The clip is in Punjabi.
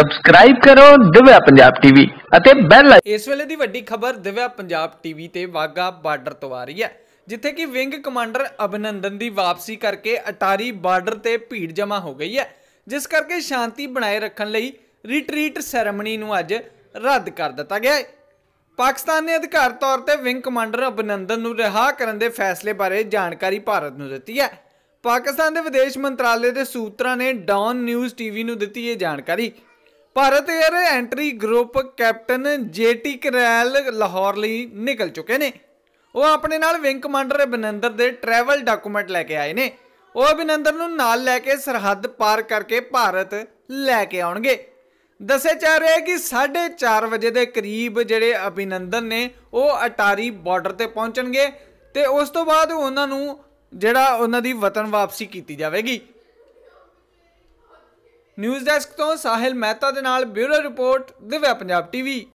ਸਬਸਕ੍ਰਾਈਬ ਕਰੋ ਦਿਵਿਆ ਪੰਜਾਬ ਟੀਵੀ ਅਤੇ ਬੈਲ ਇਸ ਵੇਲੇ ਦੀ ਵੱਡੀ ਖਬਰ ਦਿਵਿਆ ਪੰਜਾਬ ਟੀਵੀ ਤੇ ਵਾਗਾ ਬਾਰਡਰ ਤੋਂ ਆ ਰਹੀ ਹੈ, ਜਿੱਥੇ ਕਿ ਵਿੰਗ ਕਮਾਂਡਰ ਅਭਿਨੰਦਨ ਦੀ ਵਾਪਸੀ ਕਰਕੇ ਅਟਾਰੀ ਬਾਰਡਰ ਤੇ ਭੀੜ ਜਮ੍ਹਾਂ ਹੋ ਗਈ ਹੈ, ਜਿਸ ਕਰਕੇ ਸ਼ਾਂਤੀ ਬਣਾਏ ਰੱਖਣ ਲਈ ਰਿਟਰੀਟ ਸੈਰੇਮਨੀ ਨੂੰ ਅੱਜ ਰੱਦ ਕਰ ਦਿੱਤਾ ਗਿਆ ਹੈ। ਪਾਕਿਸਤਾਨ ਨੇ ਅਧਿਕਾਰ ਤੌਰ ਤੇ ਵਿੰਗ ਕਮਾਂਡਰ ਅਭਿਨੰਦਨ ਨੂੰ ਰਿਹਾ ਕਰਨ ਦੇ ਫੈਸਲੇ ਬਾਰੇ ਜਾਣਕਾਰੀ ਭਾਰਤ ਨੂੰ ਦਿੱਤੀ ਹੈ। ਪਾਕਿਸਤਾਨ ਦੇ ਵਿਦੇਸ਼ ਮੰਤਰਾਲੇ ਦੇ ਸੂਤਰਾਂ ਨੇ ਡਾਨ ਨਿਊਜ਼ ਟੀਵੀ ਨੂੰ ਦਿੱਤੀ ਇਹ ਜਾਣਕਾਰੀ। Bharat air entry group captain JT ਕਰੈਲ Lahore ਲਈ ਨਿਕਲ ਚੁੱਕੇ ਨੇ। ਉਹ ਆਪਣੇ ਨਾਲ ਵਿੰਗ ਕਮਾਂਡਰ ਅਭਿਨੰਦਰ ਦੇ ਟਰੈਵਲ ਡਾਕੂਮੈਂਟ ਲੈ ਕੇ ਆਏ ਨੇ। ਉਹ ਅਭਿਨੰਦਰ ਨੂੰ ਨਾਲ ਲੈ ਕੇ ਸਰਹੱਦ ਪਾਰ ਕਰਕੇ ਭਾਰਤ ਲੈ ਕੇ ਆਉਣਗੇ। ਦੱਸਿਆ ਜਾ ਰਿਹਾ ਹੈ ਕਿ 4:30 ਵਜੇ ਦੇ ਕਰੀਬ ਜਿਹੜੇ ਅਭਿਨੰਦਨ ਨੇ, ਉਹ ਅਟਾਰੀ ਬਾਰਡਰ ਤੇ ਪਹੁੰਚਣਗੇ ਤੇ ਉਸ ਤੋਂ ਬਾਅਦ ਉਹਨਾਂ ਨੂੰ ਜਿਹੜਾ ਉਹਨਾਂ ਦੀ ਵਤਨ ਵਾਪਸੀ ਕੀਤੀ ਜਾਵੇਗੀ। ਨਿਊਜ਼ ਡੈਸਕ ਤੋਂ ਸਾਹਿਲ ਮਹਿਤਾ ਦੇ ਨਾਲ bureau report Divya Punjab TV.